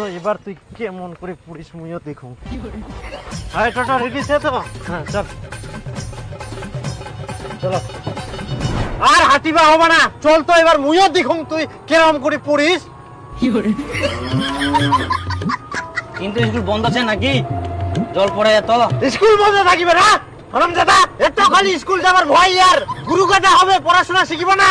তো এবার তুই কেমন করে পুলিশ মুইও দেখুন হ্যাঁ টোটো রেডি সে তো? হ্যাঁ চল। চলো। আর হাঁটিবা হবে না। চল তো এবার মুইও দেখুন তুই কেরম করে পড়িস। কিন্তু স্কুল বন্ধ আছে নাকি? জল পড়ে যেত স্কুল বন্ধ থাকিবে না। হরম দাদা এত খালি স্কুল যাবার ভয় আর। গুরু কাটা হবে পড়াশোনা শিখিব না।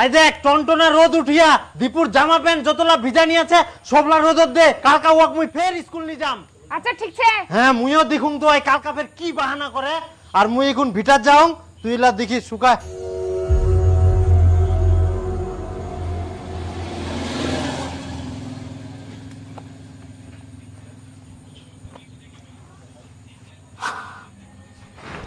আই দেখ টনটনে রোদ উঠিয়া দীপুর জামা প্যান্ট যতলা ভিজা নিয়েছে সবলা রোদত দে কালকা ওয়াক মুই ফের স্কুল নি যাম। আচ্ছা ঠিক আছে হ্যাঁ মুইও দেখুন তো এই কালকা ফের কি বাহানা করে? আর মুই এখন ভিটার যাও তুইলা দেখি শুকায়।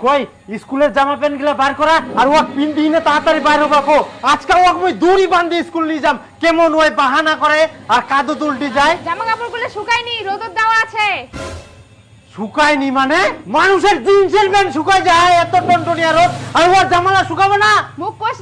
কই? স্কুলের জামা প্যান্টগুলা বার করা আর ওয়াক না তাড়াতাড়ি বাইর হবা কো। আজকে ওয়াক মই দড়ি বান্ধি স্কুল নিয়ে যাম। কেমন ওই বাহানা করে আর কাদু তুলটি যায়? জামা কাপড়গুলো শুকায়নি রোদর দেওয়া আছে। শুকায়নি মানে? মানুষের জিন্সের প্যান্ট শুকায় যায় এত টনটনিয়া রোদ। আর ওর জামালা শুকাবে না? মুখ কোষ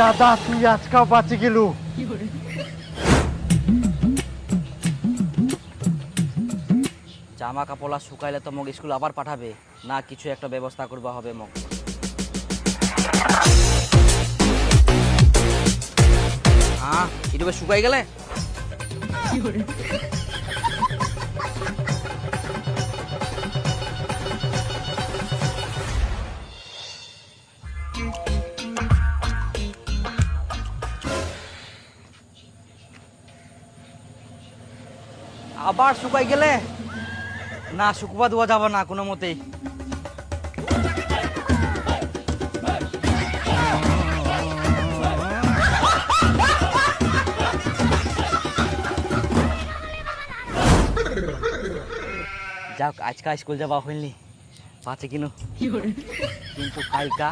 দাদা তুই আজকাও বাঁচি গেলু। জামা কাপড় শুকাইলে তো মোক স্কুল আবার পাঠাবে। না, কিছু একটা ব্যবস্থা করবা হবে মোক। হ্যাঁ এটুকু শুকাই গেলে? আবার শুকাই গেলে? না শুকবা দেওয়া যাবে না কোনো মতেই। যাক আজকা স্কুল যাবা হইলি পাচ্ছে কিনো। কিন্তু কালকা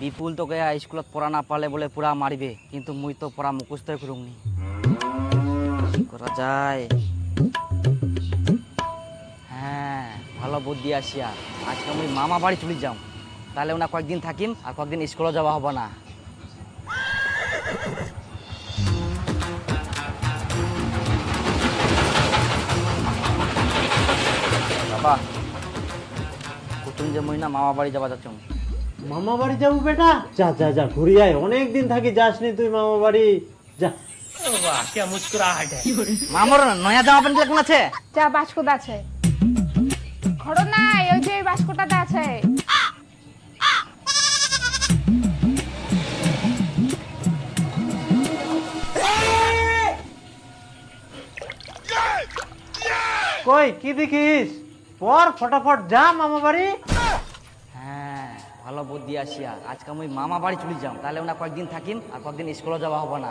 বিপুল তোকে স্কুলত পড়া না পারলে বলে পুরা মারিবে। কিন্তু মুই তো পড়া মুখস্থ করুমনি করা যায়? শরবত দিয়ে আসিয়া আজকে আমি মামা বাড়ি চলে যাও তাহলে ওনা কয়েকদিন থাকিম আর কয়েকদিন স্কুলে যাওয়া হবে না। বাবা কুতুম যে মহিনা মামা বাড়ি যাওয়া যাচ্ছ। মামা বাড়ি যাব বেটা? যা যা যা ঘুরি আয়। অনেক দিন থাকি যাসনি তুই মামা বাড়ি। যা। বাহ নয়া জামা প্যান্ট লাগন আছে? যা আছে। ঘর নাই ওই যে বাস্কটাতে আছে। কই কি দেখিস? পর ফটাফট যা মামা বাড়ি। হ্যাঁ ভালো বুদ্ধি আসিয়া। আজকে আমি মামা বাড়ি চলে যাও তাহলে ওনা কয়েকদিন থাকিম আর কয়েকদিন স্কুলে যাওয়া হবে না।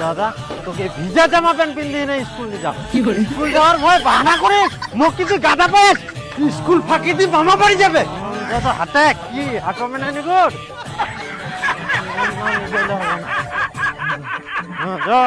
দাদা তোকে ভিজা জামা প্যান্ট পিন্দি না স্কুল নিয়ে যা স্কুল যাওয়ার ভয় বাহানা করে মোক কিন্তু গাদা পাস স্কুল ফাঁকি দিয়ে মামা বাড়ি যাবে। দাদা হাতে কি? হাঁটো মেনে নিগুর যা